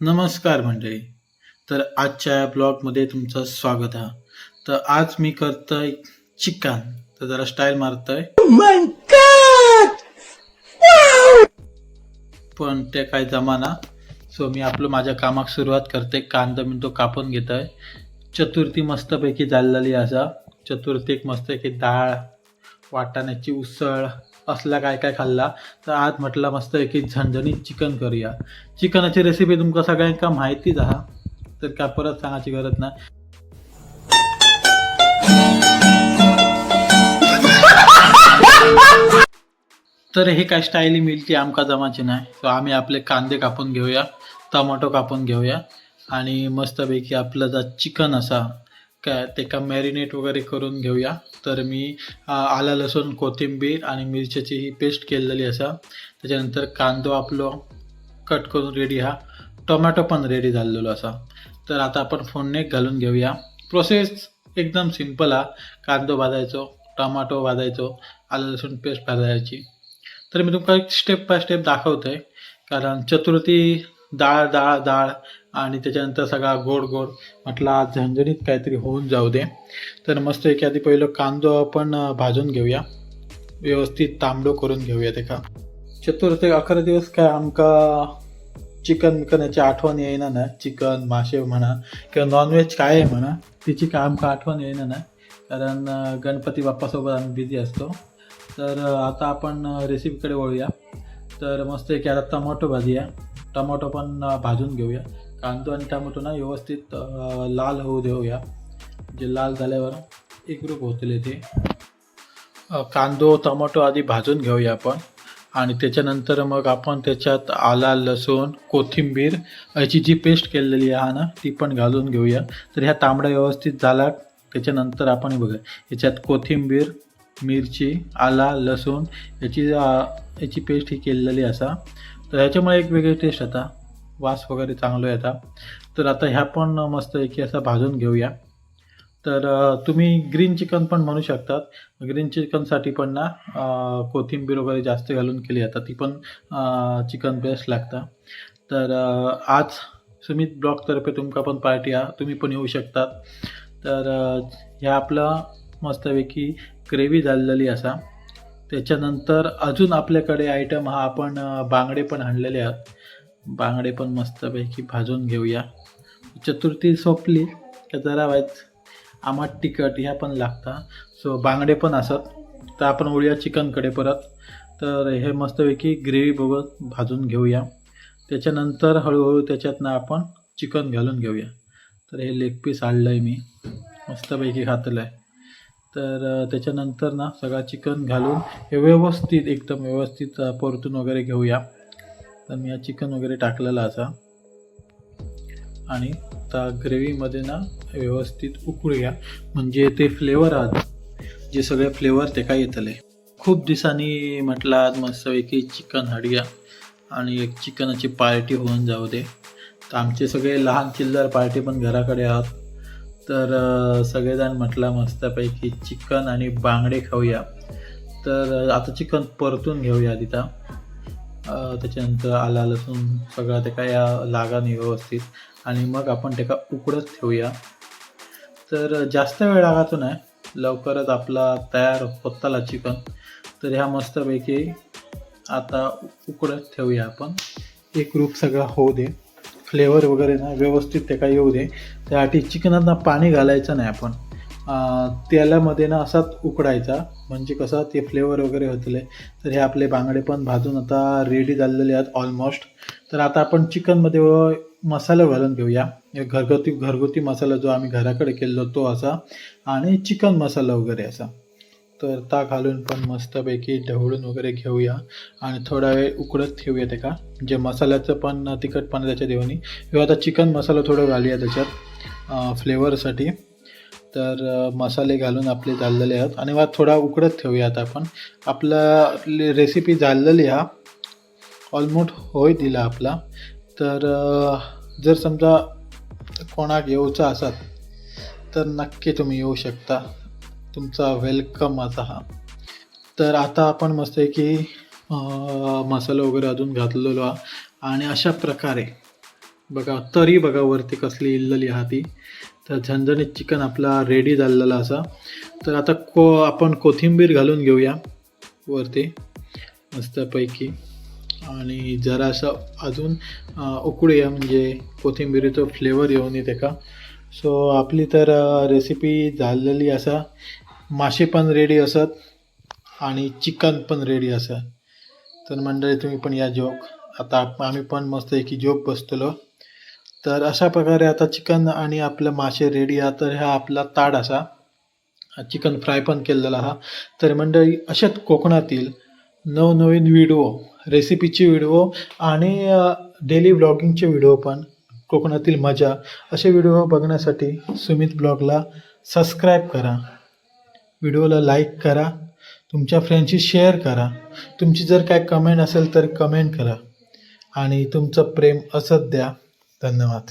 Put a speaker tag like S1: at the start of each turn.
S1: नमस्कार मंडळी. तर आजच्या या ब्लॉगमध्ये तुमचं स्वागत आहे. तर आज मी करतोय चिकन. तर जरा स्टाईल मारतोय. पण ते काय जमाना. सो मी आपलं माझ्या कामाक सुरुवात करते कांदा मिनटो कापून घेतोय. चतुर्थी मस्तपैकी झालेली असा चतुर्थीक मस्तपैकी डाळ वाटाण्याची उसळ असला काय काय खाल्ला तर आज म्हटलं मस्तपैकी झणझणीत चिकन करूया. चिकनाची रेसिपी तुमका सगळ्यांका माहितीच हा तर काय परत सांगायची गरज नाही. तर हे काय स्टाईली मिळती आमका जमाची नाही. तर आम्ही आपले कांदे कापून घेऊया टमाटो कापून घेऊया आणि मस्तपैकी आपलं जर चिकन असा काय ते का मॅरिनेट वगैरे करून घेऊया. तर मी आला लसूण कोथिंबीर आणि मिरच्याची ही पेस्ट केलेली असा. त्याच्यानंतर कांदो आपलो कट करून रेडी हा. टोमॅटो पण रेडी झालेलो असा. तर आता आपण फोडणे घालून घेऊया. प्रोसेस एकदम सिंपल हा. कांदो भाजायचो टोमॅटो भाजायचो आलं लसूण पेस्ट भाजायची. तर मी तुमका एक स्टेप बाय स्टेप दाखवतोय. कारण चतुर्थी डाळ डाळ डाळ आणि त्याच्यानंतर सगळा गोड गोड. म्हटलं आज झणझणीत काहीतरी होऊन जाऊ दे. तर मस्त एक आधी पहिलं कांदो आपण भाजून घेऊया. व्यवस्थित तांबडो करून घेऊया ते का चतुर्थी अकरा दिवस काय आमका चिकन बिकन याची आठवण येईना ना. चिकन मासे म्हणा किंवा नॉनव्हेज काय आहे म्हणा तिची काय आमका आठवण येईना ना. कारण गणपती बाप्पासोबत आम्ही बिझी असतो. तर आता आपण रेसिपीकडे वळूया. तर मस्त एक आता टमाटो भाजी आहे टमाटो पण भाजून घेऊया. कांदो आणि टमाटो ना व्यवस्थित लाल होऊ देऊया. जे लाल झाल्यावर एकरूप होतील ते कांदो टमाटो आधी भाजून घेऊया आपण. आणि त्याच्यानंतर मग आपण त्याच्यात आला लसूण कोथिंबीर याची जी पेस्ट केलेली आहे ना ती पण घालून घेऊया. तर ह्या तांबडा व्यवस्थित झाला त्याच्यानंतर आपण बघूया. बघा याच्यात कोथिंबीर मिरची आला लसूण याची याची पेस्ट ही केलेली असा. तर ह्याच्यामुळे एक वेगळी टेस्ट आता. वास वगैरे चांगलं येतात तर आता ह्या पण मस्त एकी असा भाजून घेऊया. तर तुम्ही ग्रीन चिकन पण म्हणू शकतात. ग्रीन चिकनसाठी पण ना कोथिंबीर वगैरे जास्त घालून केली जातात ती पण चिकन बेस्ट लागतं. तर आज सुमित ब्लॉगतर्फे तुमका पण पार्टी हा तुम्ही पण येऊ शकतात. तर ह्या आपलं मस्तपैकी ग्रेव्ही झालेली असा. त्याच्यानंतर अजून आपल्याकडे आयटम हा आपण बांगडे पण आणलेले आहात. बांगडे पण मस्तपैकी भाजून घेऊया. चतुर्थी सोपली का जरा वाईट. आमात तिखट ह्या पण लागतात सो बांगडे पण असत. तर आपण वळूया चिकनकडे परत. तर हे मस्तपैकी ग्रेव्ही बघत भाजून घेऊया. त्याच्यानंतर हळूहळू त्याच्यातनं आपण चिकन घालून घेऊया. तर हे लेग पीस आणलं आहे मी. मस्तपैकी घातलं आहे तर त्याच्यानंतर ना सगळा चिकन घालून हे व्यवस्थित एकदम व्यवस्थित परतून वगैरे घेऊया. तर मी हा चिकन वगैरे टाकलेला असा. आणि त्या ग्रेव्हीमध्ये ना व्यवस्थित उकळूया. म्हणजे ते फ्लेवर आहात जे सगळे फ्लेवर ते काय येतले. खूप दिवसांनी म्हटलं आज मस्तपैकी चिकन हाडूया आणि एक चिकनाची पार्टी होऊन जाऊ दे. तर आमचे सगळे लहान चिल्लर पार्टी पण घराकडे आहात. तर सगळेजण म्हटलं मस्तपैकी चिकन आणि बांगडे खाऊया. तर आता चिकन परतून घेऊया तिथं त्याच्यानंतर आला लसूण सगळं ते काय लागा नाही व्यवस्थित. आणि मग ते का उकडत ठेवूया. तर जास्त वेळ लागायचो नाही. लवकरच आपला तयार होताला चिकन. तर ह्या मस्तपैकी आता उकडत ठेवूया आपण. एक रूप सगळा होऊ दे. फ्लेवर वगैरे ना व्यवस्थित ते काय येऊ दे. त्यासाठी चिकनात ना पाणी घालायचं नाही आपण. तेलामध्ये ना असाच उकडायचा. म्हणजे कसं ते फ्लेवर वगैरे होतले. तर हे आपले बांगडे पण भाजून आता रेडी झालेले आहेत ऑलमोस्ट तर आता आपण चिकनमध्ये मसाला घालून घेऊया. एक घरगुती घरगुती मसाला जो आम्ही घराकडे केलेलो तो असा. आणि चिकन मसाला वगैरे असा. तर ताक घालून पण मस्तपैकी ढवळून वगैरे घेऊया. आणि थोडा वेळ उकडत ठेवूया ते का जे मसाल्याचं पण तिखटपणा त्याच्या देवानी. किंवा आता चिकन मसाला थोडं घालूया त्याच्यात फ्लेवरसाठी तर मसाले घालून आपले झालेले आहेत. आणि मग थोडा उकडत ठेवूया आता आपण. आपला रेसिपी झालेली हा. ऑलमोस्ट होय दिला आपला. तर जर समजा कोणाक येऊचा असाल तर नक्की तुम्ही येऊ शकता. तुमचा वेलकम असा हा. तर आता आपण मस्त की मसाला वगैरे अजून घातलेलो हा आणि अशा प्रकारे बघा तरी बघा वरती कसली इल्लली हा ती. तर झणझणीत चिकन आपला रेडी झालेला असा. तर आता को आपण कोथिंबीर घालून घेऊया वरती मस्तपैकी आणि जरा असं अजून उकडूया म्हणजे कोथिंबीरीचं फ्लेवर येऊन येते का. सो आपली तर रेसिपी झालेली असा. मासे पण रेडी असत आणि चिकन पण रेडी असत. तर मंडळी तुम्ही पण या जोक आता आम्ही पण मस्त की जोक बसतलो. तर अशा प्रकारे आता चिकन आणि आपलं मासे रेडी आहे तर हा आपला ताड असा. चिकन फ्राय पण केलेला हा. तर मंडळी अशाच कोकणातील नवनवीन व्हिडिओ रेसिपीचे व्हिडिओ आणि डेली ब्लॉगिंगचे व्हिडिओ पण कोकणातील मजा असे व्हिडिओ बघण्यासाठी सुमित ब्लॉगला सबस्क्राईब करा. व्हिडिओला लाईक करा तुमच्या फ्रेंडशी शेअर करा तुमची जर काय कमेंट असेल तर कमेंट करा. आणि तुमचं प्रेम असंच द्या. धन्यवाद.